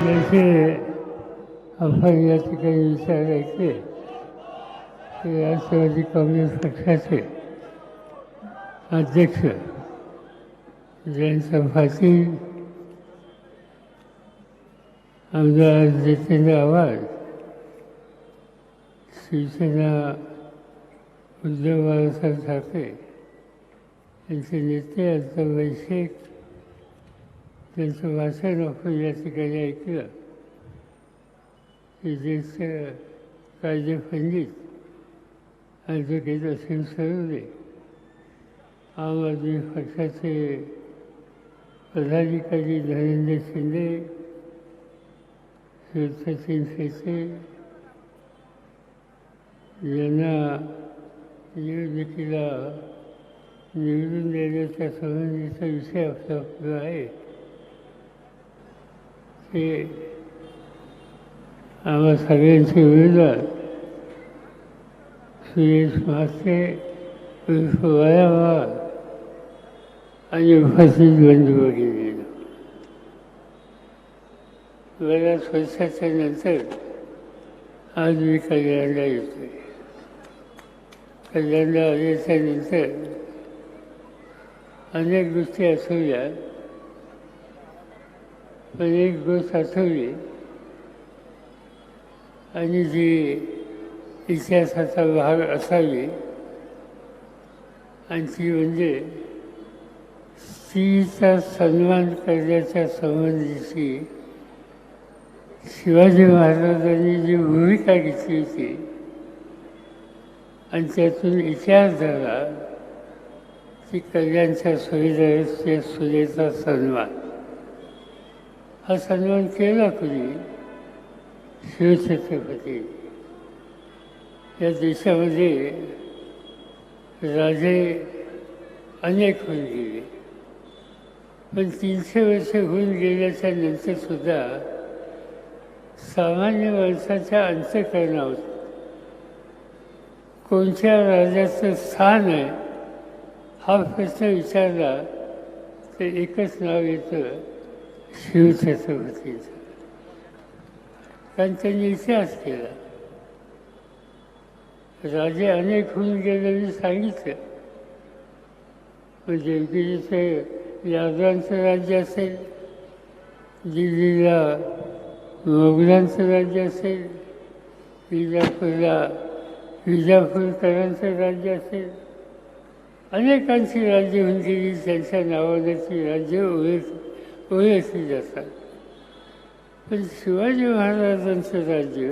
जसे आपण काही विचार ऐकले ते राष्ट्रवादी काँग्रेस पक्षाचे अध्यक्ष जयंत पाटील आमदार जितेंद्र आव्हाड शिवसेना उद्धव बाळासाहेब ठाकरे यांचे नेते आता वैश्विक त्यांचं भाषण आपण या ठिकाणी ऐकलं की ज्येष्ठ कायदे पंडित ॲडव्होकेट असीम सरोदे आम आदमी पक्षाचे पदाधिकारी धनंजय शिंदे सचिन शेटे यांना निवडणुकीला निवडून देण्याच्या संबंधीचा विषय आपला आहे. ते आम्हा सगळ्यांचे विरोधात सुरेश म्हात्रे उर्फ आणि उपस्थित बंधू वगैरे बऱ्याच वर्षाच्या नंतर आज मी कल्याणला येतोय. कल्याणला आल्याच्यानंतर अनेक गोष्टी आठवल्या. पण एक गोष्ट आठवली. आणि जी इतिहासाचा भाग असावी आणि ती म्हणजे स्त्रीचा सन्मान करण्याच्या संबंधीची शिवाजी महाराजांनी जी भूमिका घेतली होती आणि त्यातून इतिहास झाला की कल्याणच्या सुविधा सुनेचा सन्मान. हा सन्मान केला कुणी शिवछत्रपती या देशामध्ये राजे अनेक होऊन गेले. पण तीनशे वर्ष होऊन गेल्याच्यानंतर सुद्धा सामान्य माणसाच्या अंत्यकरणावर कोणत्या राजाचं स्थान आहे हा प्रश्न विचारला तर एकच नाव येतं शिवछत्रपतीचं कारण त्यांनी इतिहास केला. राजे अनेक होऊन गेले सांगितलं. म्हणजे जिथे यादवांचं राज्य असेल दिल्लीला मोगलांचं राज्य असेल विजापूरला विजापूरकरांचं राज्य असेल. अनेकांची राज्य होऊन गेली त्यांच्या नावाने राज्य ओळख ओळखली जातात पण शिवाजी महाराजांचं राज्य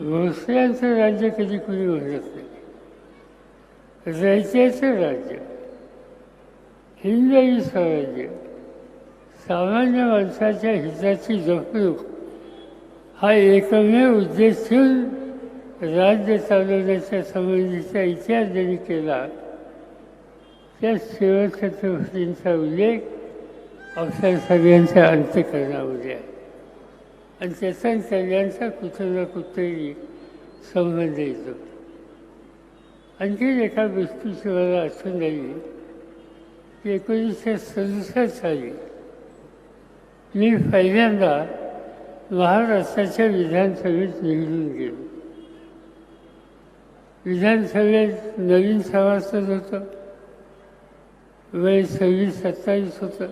भोसल्यांचं राज्य कधी कुणी म्हणत नाही. रयतेचं राज्य हिंदवी स्वराज्य सामान्य माणसाच्या हिताची जपणूक हा एकमेव उद्देश ठेवून राज्य चालवण्याच्या संबंधीचा इतिहास ज्यांनी केला त्या शिवछत्रपतींचा उल्लेख आपल्या सगळ्यांच्या अंत्यकरणा उद्या. आणि त्याचा सगळ्यांचा कुठं ना कुठेही संबंध येतो. आणखीन एका गोष्टीची मला आठवण आली. की एकोणीसशे सदुसष्ट साली मी पहिल्यांदा महाराष्ट्राच्या विधानसभेत निवडून गेलो. विधानसभेत नवीन सभासद होतं. वय सव्वीस सत्तावीस होतं.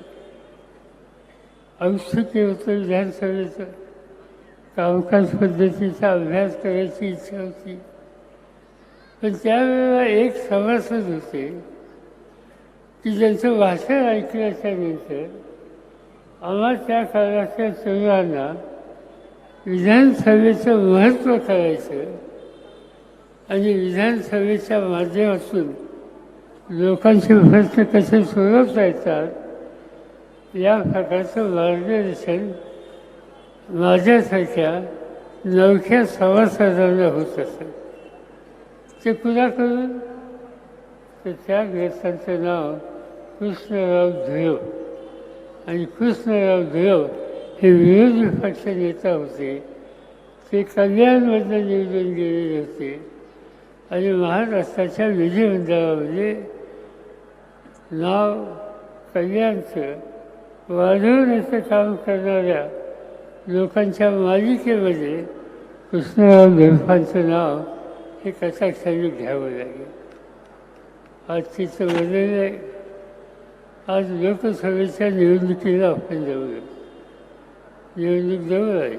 औत्सुक्य होतं विधानसभेचं कामकाज पद्धतीचा अभ्यास करायची इच्छा होती. पण त्यावेळेला एक सभासद होते की ज्यांचं भाषण ऐकल्याच्या नंतर आम्हा त्या काळाच्या तरुणांना विधानसभेचं महत्त्व करायचं आणि विधानसभेच्या माध्यमातून लोकांचे प्रश्न कसे सोडवता येतात या प्रकारचं मार्गदर्शन माझ्यासारख्या नवख्या सभासदांना होत असत ते कुणाकडून तर त्या ग्रस्तांचं नाव कृष्णराव धुळव आणि कृष्णराव धुळव हे विरोधी पक्ष नेता होते. ते कल्याणमधनं निवडून गेलेले होते. आणि महाराष्ट्राच्या विधिमंडळामध्ये नाव कल्याणचं वाढवण्याचं काम करणाऱ्या लोकांच्या मालिकेमध्ये कृष्णराव देवफांचं नाव हे कथाक्षाने घ्यावं लागेल. आज तिचं बदल आहे. आज लोकसभेच्या निवडणुकीला आपण जाऊया निवडणूक जवळ आहे.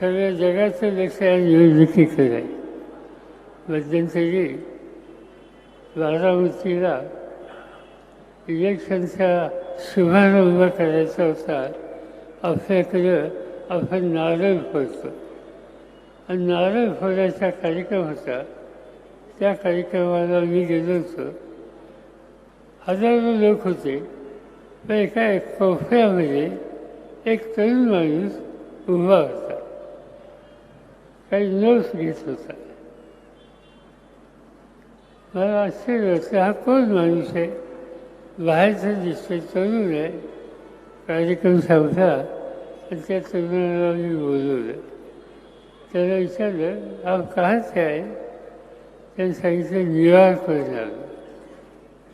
सगळ्या जगाचं लक्ष या निवडणुकीकडे आहे. मध्यंतरी बारामतीला इलेक्शनचा शुभारंभ करायचा होता आपल्याकडं आपण नारळ फोडतो. आणि नारळ फोडायचा कार्यक्रम होता. त्या कार्यक्रमाला मी गेलो होतो. हजारो लोक होते. पण एका कोफऱ्यामध्ये एक तरुण माणूस उभा होता. काही नोट्स घेत होता. मला आश्चर्य होतं हा कोण माणूस आहे? बाहेरचं दिसतं तरुण आहे कार्यक्रम संपला आणि त्या तरुणाला मी बोलवलं त्याला विचारलं हा काच आहे त्याने सांगितलं न्यूयॉर्कवरून त्याचा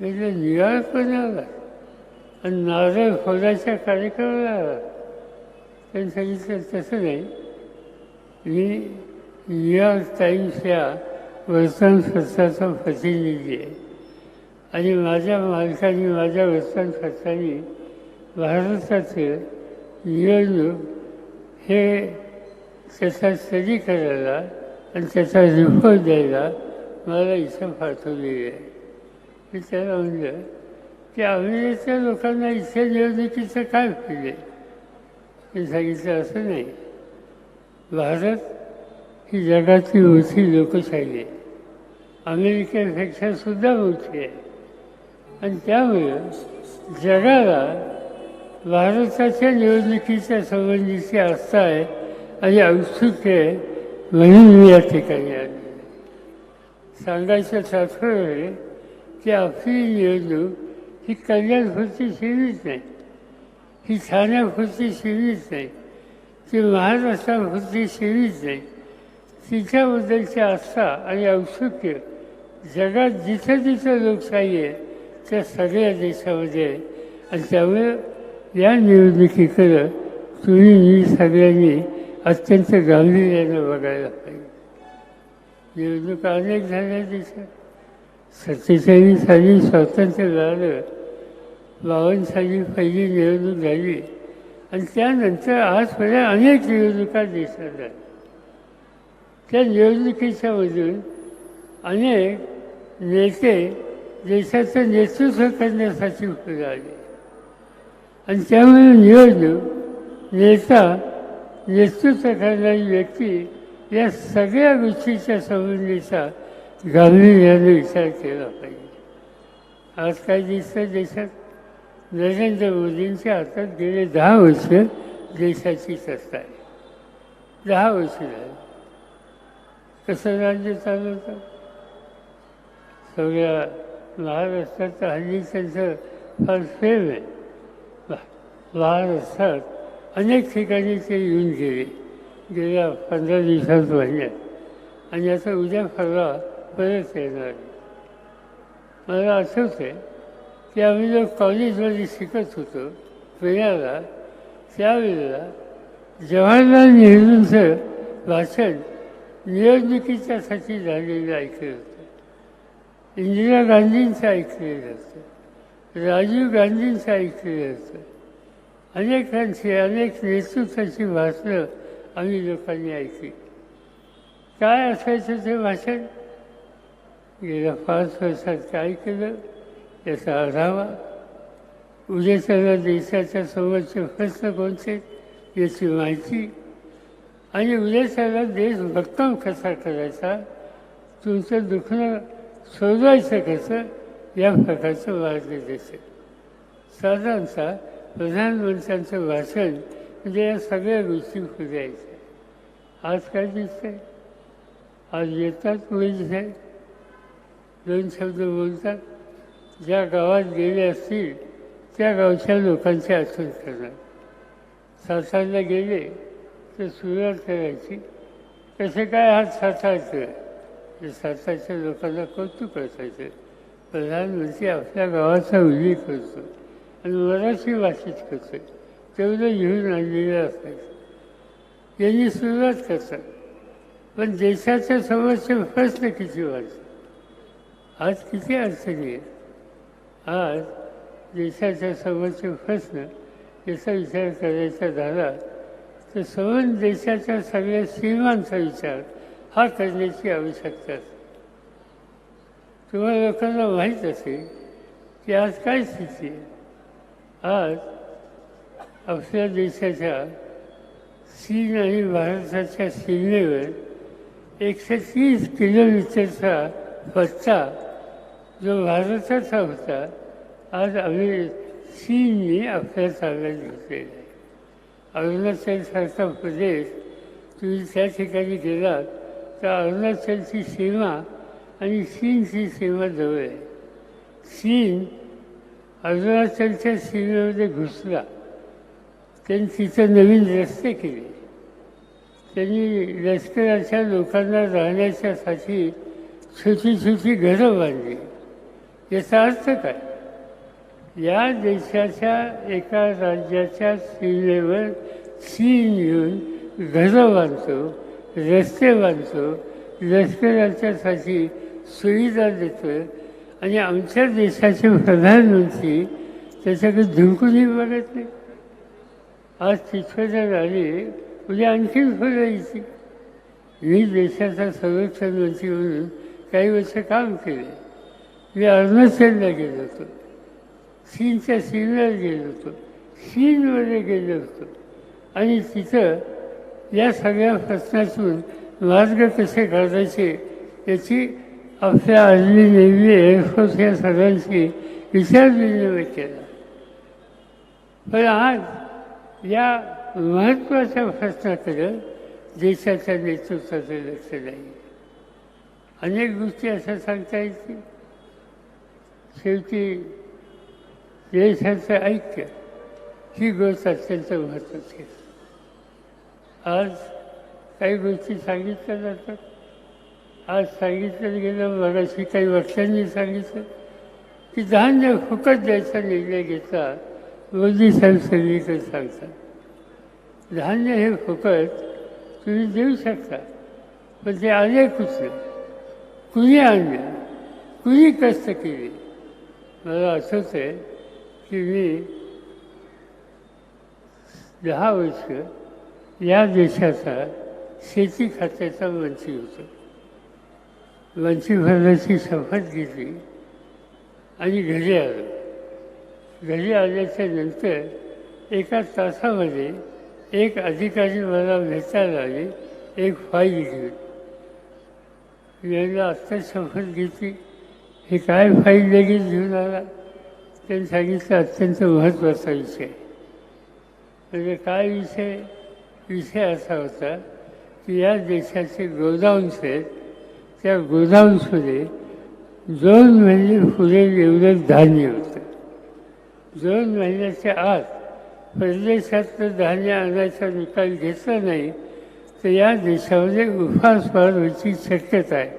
म्हणजे न्यूयॉर्कवरून आला आणि नारळ फोडायच्या कार्यक्रमाला आला त्यांनी सांगितलं तसं नाही मी न्यूयॉर्क टाईम्स या वर्तमानपत्राचा प्रतिनिधी आहे आणि माझ्या मालकाने माझ्या वर्तमानपत्राने भारतातील निवडणूक हे त्याचा स्टडी करायला आणि त्याचा रिपोर्ट द्यायला मला इथं पाठवलेली आहे. मी त्याला म्हणलं की अमेरिकेच्या लोकांना इथे निवडणुकीचं काय फायदे मी सांगितलं असं नाही. भारत ही जगातली मोठी लोकशाही आहे. अमेरिकेपेक्षा सुद्धा मोठी आहे. आणि त्यामुळे जगाला भारताच्या निवडणुकीच्या संबंधीची आस्था आहे आणि औत्सुक्य आहे म्हणून मी या ठिकाणी आले. सांगायचं तात्पर्य आहे की आपली निवडणूक ही कल्याणपुरती सीमित नाही ही ठाण्यापुरती सीमित नाही ती महाराष्ट्रापुरती सीमित नाही. तिच्याबद्दलची आस्था आणि औत्सुक्य जगात जिथं जिथं लोकशाही आहे त्या सगळ्या देशामध्ये. आहे आणि त्यामुळे या निवडणुकीकडं तुम्ही मी सगळ्यांनी अत्यंत गांभीर्यानं बघायला पाहिजे. निवडणुका अनेक झाल्या देशात. सत्तेचाळीस साली स्वातंत्र्य झालं. बावन्न साली पहिली निवडणूक झाली. आणि त्यानंतर आजपर्यंत अनेक निवडणुका देशात झाल्या. त्या निवडणुकीच्या मधून अनेक नेते देशाचं नेतृत्व करण्यासाठी उपयोग आले आणि त्यामुळे निवडणूक नेता नेतृत्व करणारी व्यक्ती या सगळ्या गोष्टीच्या संबंधीचा गांभीर्याने विचार केला पाहिजे. आज काय दिसतं देशात नरेंद्र मोदींच्या हातात गेले दहा वर्ष देशाची सत्ता आहे. दहा वर्ष झाली. कसं राज्य चालवतं? सगळ्या महाराष्ट्रात हल्ली त्यांचं फार प्रेम आहे महाराष्ट्रात अनेक ठिकाणी ते येऊन गेले गेल्या पंधरा दिवसात महिन्यात आणि आता उद्या परवा परत येणार. मला आठवते आहे की आम्ही जर कॉलेजमध्ये शिकत होतो पुण्याला त्यावेळेला जवाहरलाल नेहरूंचं भाषण निवडणुकीच्यासाठी झालेलं ऐकलं होतं इंदिरा गांधींचं ऐकले होतं राजीव गांधींचं ऐकले होतं अनेकांची अनेक नेतृत्वाची भाषणं आम्ही लोकांनी ऐकली. काय असायचं ते भाषण? गेल्या पाच वर्षात काय केलं? याचा आढावा? उद्याच्याला देशाच्या समोरचे प्रश्न कोणते? याची माहिती? आणि उद्याच्याला देश भक्कम कसा करायचा? तुमचं दुखणं सोडवायचं कसं या प्रकारचं मार्गदर्शन साधारणतः प्रधानमंत्र्यांचं भाषण म्हणजे या सगळ्या गोष्टी फुगायच्या आज काय दिसतंय आज येतात मुली आहेत दोन शब्द बोलतात ज्या गावात गेले असतील त्या गावच्या लोकांची आठवण करणार सातारला गेले तर सुरुवात करायची कसे काय हात साठायचं जे सातारच्या लोकांना कौतुक असायचं प्रधानमंत्री आपल्या गावाचा उल्लेख करतो आणि मराठी भाषेत करतो तेवढं लिहून आणलेलं असायचं यांनी सुरुवात करतात पण देशाच्या समोरचे प्रश्न किती वाढतात आज किती अडचणी आहेत आज देशाच्या समोरचे प्रश्न याचा विचार करायचा झाला तर सर्व देशाच्या सगळ्या सीमांचा विचार हा करण्याची आवश्यकता असते. तुम्हाला लोकांना माहीत असेल की आज काय स्थिती आहे? आज आपल्या देशाच्या चीन आणि भारताच्या सीमेवर एकशे तीस किलोमीटरचा पत्ता जो भारताचा होता आज आम्ही चीनने आपल्या ताब्यात घेतलेला आहे. अरुणाचलसारखा प्रदेश तुम्ही त्या ठिकाणी गेलात तर अरुणाचलची सीमा आणि चीनची सीमा जवळ. आहे चीन अरुणाचलच्या सीमेमध्ये घुसला. त्यांनी तिथं नवीन रस्ते केले. त्यांनी लष्कराच्या लोकांना राहण्याच्यासाठी छोटी छोटी घरं बांधली. याचा अर्थ काय? या देशाच्या एका राज्याच्या सीमेवर चीन येऊन घरं बांधतो. रस्ते बांधतो लष्कराच्यासाठी सुविधा देतो आणि आमच्या देशाचे प्रधानमंत्री त्याच्याकडे झुंकूनही बघत नाही. आज तिथं आली उद्या म्हणजे आणखीन फुलायची मी देशाचा संरक्षण मंत्री म्हणून काही वर्ष काम केले. मी अरुणाचलला गेलो होतो. चीनच्या सीमेवर गेलो होतो. चीनमध्ये गेलो होतो. आणि तिथं या सगळ्या प्रश्नातून मार्ग कसे काढायचे याची आपल्या आर्मी नेहमी एअरफोर्स या सगळ्यांशी विचारविनिमय केला पण आज या महत्त्वाच्या प्रश्नाकडे देशाच्या नेतृत्वाचं लक्ष नाही. अनेक गोष्टी अशा सांगता येतील. शेवटी देशाचं ऐक्य ही गोष्ट अत्यंत महत्त्वाची आहे. आज काही गोष्टी सांगितल्या जातात. आज सांगितलं गेलं मराठी काही वर्षांनी सांगितलं. की धान्य फुकट द्यायचा निर्णय घेतला मोदी साहेब सगळीकडे सांगतात. धान्य हे फुकट तुम्ही देऊ शकता पण ते आले कुठले? कुणी आणलं? कुणी कष्ट केले? मला आठवत आहे की मी दहा वर्ष या देशाचा शेती खात्याचा मंत्री होतो. मंत्रिमंडळाची शपथ घेतली आणि घरी आलो. घरी आल्याच्यानंतर एका तासामध्ये एक अधिकारी मला भेटायला आले एक फाईल घेऊन. यांना आत्ता शपथ घेतली. हे काय फाईल लगेच घेऊन आला? त्यांनी सांगितलं अत्यंत महत्त्वाचा विषय. म्हणजे काय विषय? विषय असा होता. की या देशाचे गोदाऊन्स आहेत त्या गोदाऊन्समध्ये दोन महिने पुढे एवढं धान्य होतं. दोन महिन्याच्या आत परदेशातलं धान्य आणायचा निकाल घेतला नाही तर या देशामध्ये उपासमार व्हायची शक्यता आहे.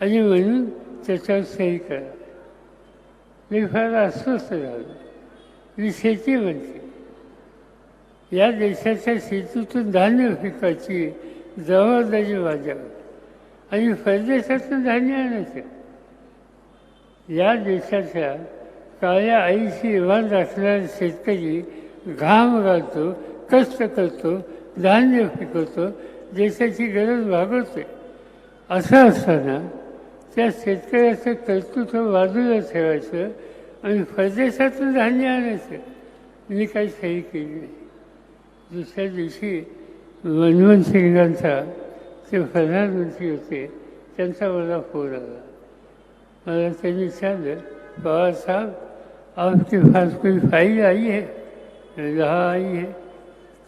आणि म्हणून त्याच्यावर सही करा. मी फार अस्वस्थ झालो. मी शेती म्हणते. या देशाच्या शेतीतून धान्य पिकाची जबाबदारी माझ्यावर. आणि परदेशातून धान्य आणायचं. या देशाच्या काळ्या आईशी इमान असणारा शेतकरी घाम घालतो कष्ट करतो धान्य पिकवतो देशाची गरज भागवते असं असताना त्या शेतकऱ्याचं कर्तृत्व बाजूला ठेवायचं आणि परदेशातून धान्य आणायचं. मी काही सही केली नाही. दुसऱ्या दिवशी मनमोहन सिंगांचा ते प्रधानमंत्री होते त्यांचा मला फोन आला. मला त्यांनी विचारलं बाबासाहेब साहब आपके पास कोई फाइल आई है? मैंने हाँ आई है?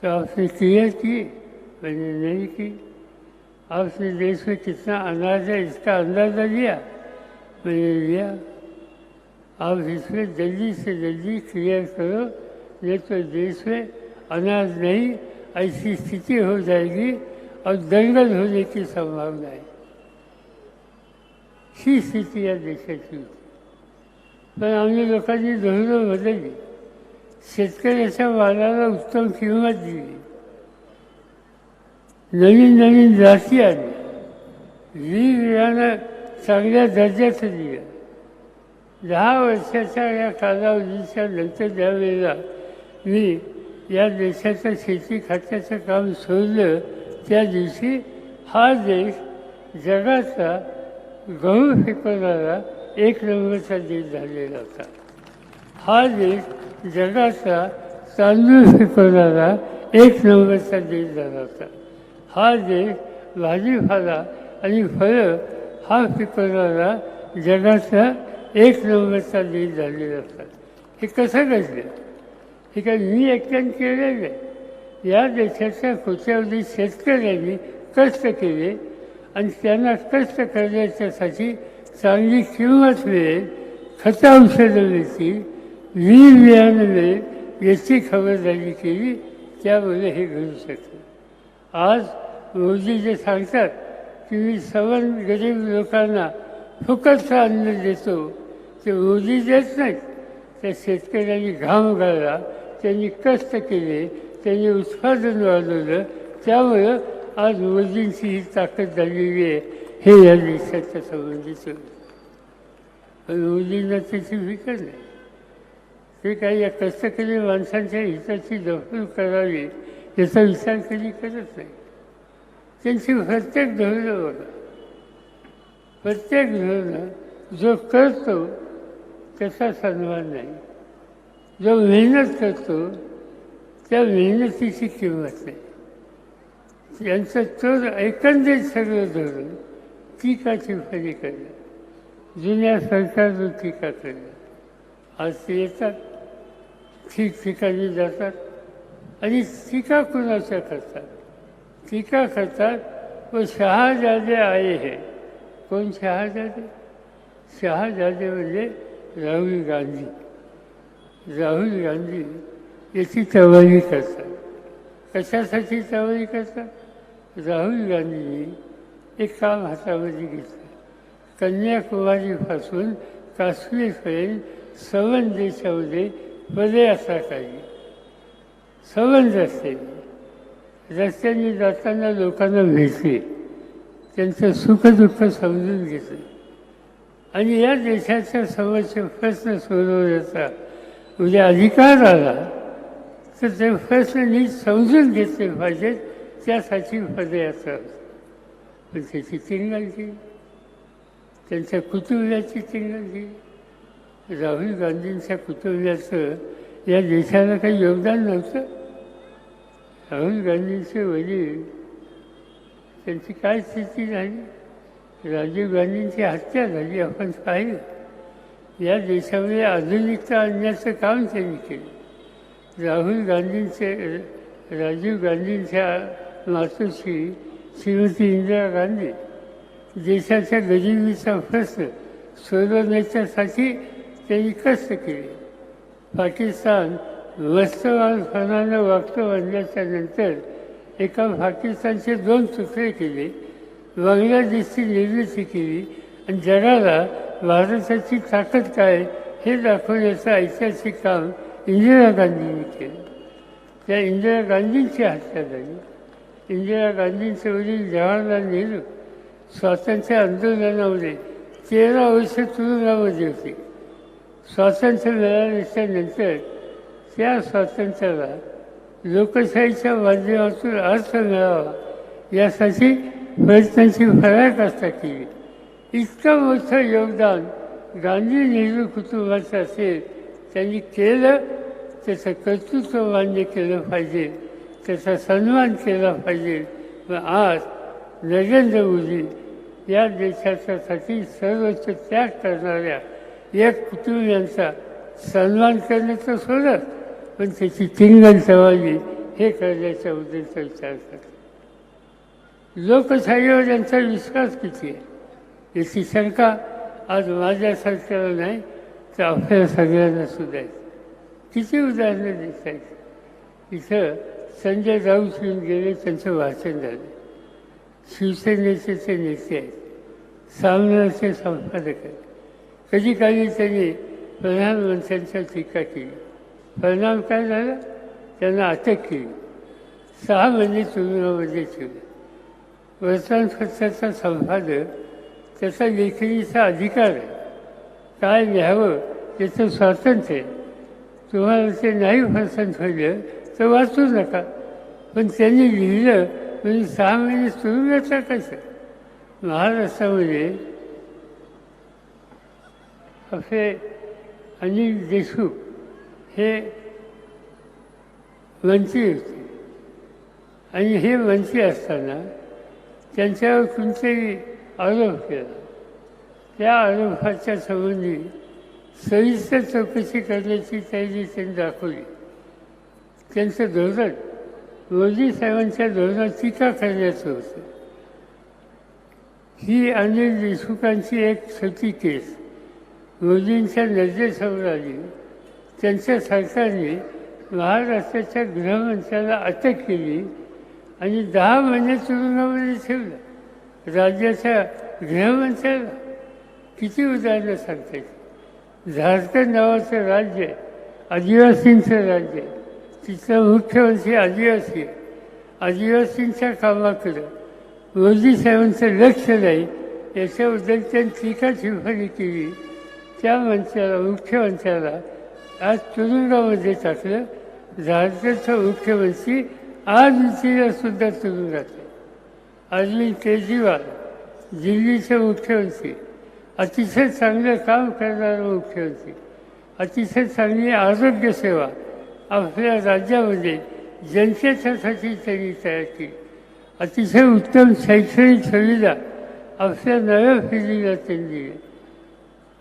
तो आपने क्लियर की? मैंने नहीं की। आपने देश में कितना अनाज है इसका अंदाज़ा लिया? मैंने लिया आप इसमें जल्दी से जल्दी क्लियर करो नहीं तो देश में अनाज नहीं ऐसी स्थिति हो जाएगी और दंगल होने की संभावना है। ही स्थिती या देशाची होती पण आम्ही लोकांनी धोरणं बदलली शेतकऱ्याच्या मालाला उत्तम किंमत दिली नवीन नवीन जाती आल्या वेगवेगळ्यानं चांगल्या दर्जाचं दिलं दहा वर्षाच्या या कालावधीच्या नंतर ज्या वेळेला मी या देशाच्या शेती खात्याचं काम सोडलं त्या दिवशी हा देश जगाचा गहू पिकवणारा एक नंबरचा देश झालेला होता. हा देश जगाचा तांदूळ पिकवणारा एक नंबरचा देश झाला होता. हा देश भाजीपाला आणि फळं हा पिकवणारा जगाचा एक नंबरचा देश झालेला होता. हे कसं घडलं? हे काय मी एकट्याने केलेलं आहे. या देशाच्या कोट्यावधी शेतकऱ्यांनी कष्ट केले आणि त्यांना कष्ट करण्याच्यासाठी चांगली किंमत मिळेल खतं औषधं मिळतील वीज बियाणं मिळेल याची खबरदारी केली त्यामुळे हे घडू शकतं आज मोदी जे सांगतात की मी सवन गरीब लोकांना फुकटचं अन्न देतो ते मोदी देत नाहीत. त्या शेतकऱ्यांनी घाम घाला त्यांनी कष्ट केले त्यांनी उत्पादन वाढवलं त्यामुळं आज मोदींची ही ताकद झालेली आहे. हे या देशाच्या संबंधीचं पण मोदींना त्याची विकत नाही. ते काही या कष्टकरी माणसांच्या हिताची दखल करावी याचा विचार कधी करत नाही. त्यांची प्रत्येक धोरणं बघा. प्रत्येक धोरणं जो करतो त्याचा सन्मान नाही. जो मेहनत करतो त्या मेहनतीची किंमत नाही. यांचं तर एकंदरीत सगळं धरून टीका टिप्पणी करणं जुन्या सरकारवर टीका करणं. आज ते येतात ठिकठिकाणी जातात आणि टीका कुणाच्या करतात? टीका करतात व शहाजादे आहे हे. कोण शहाजादे? शहाजादे म्हणजे राहुल गांधी. राहुल गांधी याची तवारी करतात. कशासाठी तवारी करतात? राहुल गांधींनी एक काम हातामध्ये घेतलं कन्याकुमारीपासून काश्मीरपर्यंत सवन देशामध्ये पदयात्रा काढली सवन रस्ते रस्त्याने. जाताना लोकांना भेटले. त्यांचं सुखदुःख समजून घेतलं. आणि या देशाच्या समोरचे प्रश्न सोडवण्याचा उद्या अधिकार आला तर ते प्रश्न नीट समजून घेतले पाहिजेत त्यासाठी पदयात्रा पण त्याची चिंगल त्यांच्या कुटुंबियाची चिंगल राहुल गांधींच्या कुटुंबियाचं या देशाला काही योगदान नव्हतं. राहुल गांधींचे वडील त्यांची काय स्थिती झाली? राजीव गांधींची हत्या झाली आपण पाहिलं. या देशामध्ये आधुनिकता आणण्याचं काम त्यांनी केलं. राहुल गांधींचे राजीव गांधींच्या मातोश्री श्रीमती इंदिरा गांधी देशाच्या गरिबीचा प्रश्न सोडवण्याच्यासाठी त्यांनी कष्ट केले. पाकिस्तान वस्तवानपणानं वागतो आणल्याच्या नंतर एका पाकिस्तानचे दोन तुकडे केले. बांगलादेशची निर्मिती केली आणि जगाला भारताची ताकद काय हे दाखवण्याचं ऐतिहासिक काम इंदिरा गांधींनी केलं त्या इंदिरा गांधींची हत्या झाली. इंदिरा गांधींचे वडील जवाहरलाल नेहरू स्वातंत्र्य आंदोलनामध्ये तेरा वर्ष तुरुंगामध्ये होते. स्वातंत्र्य मिळाल्याच्या नंतर त्या स्वातंत्र्याला लोकशाहीच्या माध्यमातून अर्थ मिळावा यासाठी प्रयत्नांची असता केली. इतकं मोठं योगदान गांधी नेहरू कुटुंबाचं असेल त्यांनी केलं त्याचं कर्तृत्व मान्य केलं पाहिजे त्याचा सन्मान केला पाहिजे. व आज नरेंद्र मोदी या देशाच्यासाठी सर्वोच्च त्याग करणाऱ्या या कुटुंबियांचा सन्मान करण्याचं सोडत पण त्याची चिंगण सवाली हे करण्याच्या उद्देशाचा विचार करतात लोकशाहीवर यांचा विश्वास किती आहे? याची शंका आज माझ्या सरकारला नाही तर आपल्या सगळ्यांना सुद्धा किती उदाहरणं देत आहेत इथं संजय राऊत येऊन गेले त्यांचं वाचन झालं. शिवसेनेचे ते नेते आहेत. सामनाचे संपादक आहेत. कधी काही त्यांनी प्रधानमंत्र्यांच्या टीका केली. परिणाम काय झाला? त्यांना अटक केली. सहा महिने तुरुंगामध्ये ठेवले. वर्तमानपत्राचा संपादक त्याचा लेखणीचा अधिकार आहे. काय लिहावं याचं स्वातंत्र्य आहे. तुम्हाला ते नाही पसंत होईल तर वाचू नका. पण त्यांनी लिहिलं म्हणजे सहा महिने तुरुंगात टाकायचं महाराष्ट्रामध्ये असे अनिल देशमुख हे मंत्री होते. आणि हे मंत्री असताना त्यांच्यावर कोणताही आरोप केला त्या आरोपाच्या संबंधी सविस्तर चौकशी करण्याची तयारी त्यांनी दाखवली. त्यांचं धोरण मोदी साहेबांच्या धोरणात टीका करण्याचं होतं. ही अनिल देशमुखांची एक छोटी केस. मोदींच्या नजरेसमोर आली. त्यांच्या सरकारने महाराष्ट्राच्या गृहमंत्र्याला अटक केली आणि दहा महिने तुरुंगामध्ये ठेवलं. राज्याच्या गृहमंत्र्याला किती उदाहरणं सांगता? येतील झारखंड नावाचं राज्य आदिवासींचं राज्य तिथला मुख्यमंत्री आदिवासी आहे आदिवासींच्या कामाकडं. मोदी साहेबांचं लक्ष नाही याच्याबद्दल त्यांनी टीका टिप्पणी केली. त्या मंत्र्याला मुख्यमंत्र्याला आज तुरुंगामध्ये टाकलं. झारखंडचा मुख्यमंत्री आज उशिरा सुद्धा तुरुंगात आहे. अरविंद केजरीवाल दिल्लीचे मुख्यमंत्री अतिशय चांगलं काम करणारे मुख्यमंत्री अतिशय चांगली आरोग्यसेवा आपल्या राज्यामध्ये जनतेच्यासाठी त्यांनी तयार केली. अतिशय उत्तम शैक्षणिक सुविधा आपल्या नव्या पिढीला त्यांनी दिल्या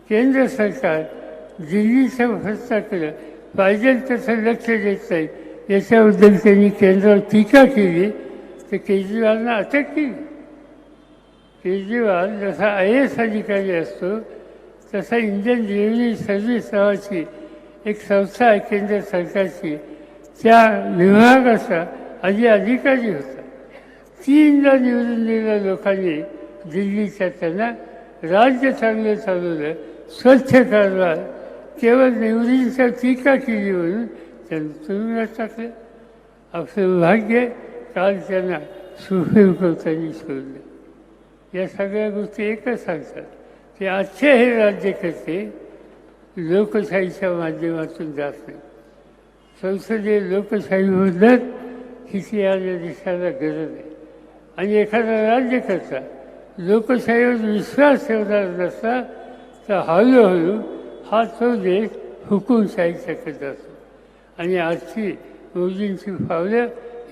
केंद्र सरकार दिल्लीच्या भ्रष्टाकडं पाहिजे तसं लक्ष देत नाही याच्याबद्दल त्यांनी केंद्रावर टीका केली. तर केजरीवालनं अटक केली केजरीवाल जसा आय एस अधिकारी असतो तसा इंडियन रेव्हन्यू सर्व्हिस नावाची एक संस्था आहे केंद्र सरकारची. त्या विभागाचा आधी अधिकारी होता. तीनदा निवडून दिलेल्या लोकांनी दिल्लीच्या त्यांना राज्य चांगलं चालवलं स्वच्छ कारभार केवळ निवडींचा टीका केली म्हणून त्यांना तुरुंगात टाकलं. आपलं भाग्य काल त्यांना सुप्रीम कोर्टाने सोडलं या सगळ्या गोष्टी एकच सांगतात. की आजचे हे राज्यकर्ते लोकशाहीच्या माध्यमातून जात नाही. संसदीय लोकशाहीबद्दल हिची आज देशाला गरज आहे. आणि एखादा राज्यकर्ता लोकशाहीवर विश्वास ठेवणार नसला तर हळूहळू हा तो देश हुकुमशाहीच्याकडे जातो. आणि आजची मोदींची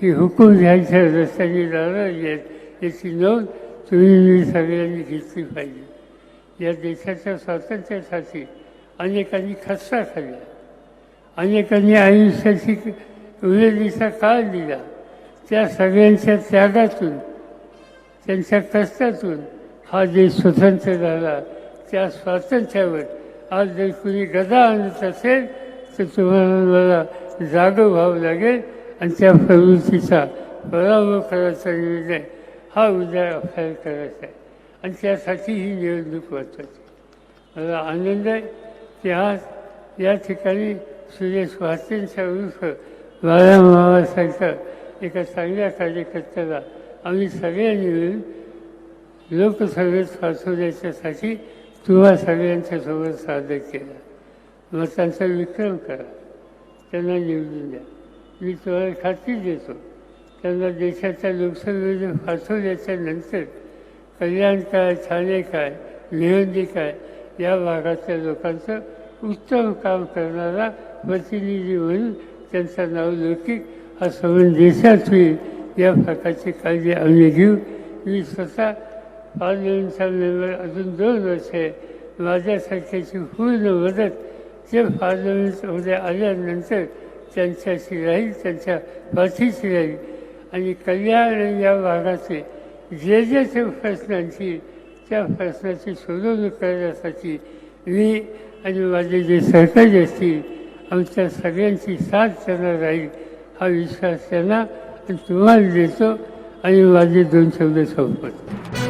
की हुकूम घ्यायच्या रस्त्याने जाणार आहेत याची नोंद तुम्ही मी सगळ्यांनी घेतली पाहिजे. या देशाच्या स्वातंत्र्यासाठी अनेकांनी खस्ता खाल्ला. अनेकांनी आयुष्याची उमेदीचा काळ दिला. त्या सगळ्यांच्या त्यागातून त्यांच्या कष्टातून हा देश स्वतंत्र झाला. त्या स्वातंत्र्यावर आज जर कुणी गदा आणत असेल तर तुम्हाला मला जागं व्हावं लागेल. आणि त्या प्रवृत्तीचा पराभव करायचा निर्णय हा उद्या आपल्याला करायचा आहे. आणि त्यासाठी ही निवडणूक महत्त्वाची मला आनंद आहे की आज या ठिकाणी सुरेश वाहतेंच्या विरुद्ध बाळा मावासारख्या एका चांगल्या कार्यकर्त्याला आम्ही सगळ्यांनी मिळून लोकसभेत पाठवण्याच्यासाठी तुम्हा सगळ्यांच्यासोबत सादर केला. मग त्यांचा विक्रम करा. त्यांना निवडून द्या. मी तुम्हाला खात्री देतो. त्यांना देशाच्या लोकसभेमध्ये पाठवल्याच्या नंतर कल्याण काय ठाणे काय भिवंडी काय या भागातल्या लोकांचं उत्तम काम करणारा प्रतिनिधी म्हणून त्यांचा नाव लौकिक हा सगळं देशात होईल या प्रकारची काळजी आम्ही घेऊ. मी स्वतः पार्लमेंटचा मेंबर अजून दोन वर्ष आहे. माझ्यासारख्याची पूर्ण मदत जे पार्लमेंटमध्ये आल्यानंतर त्यांच्याशी राहील त्यांच्या पाठीशी राहील आणि कल्याण या भागाचे जे जे प्रश्नांची त्या प्रश्नाची सोडवणूक करण्यासाठी मी आणि माझे जे सहकारी असतील आमच्या सगळ्यांची साथ त्यांना राहील हा विश्वास त्यांना आणि तुम्हाला देतो आणि माझे दोन शब्द संपत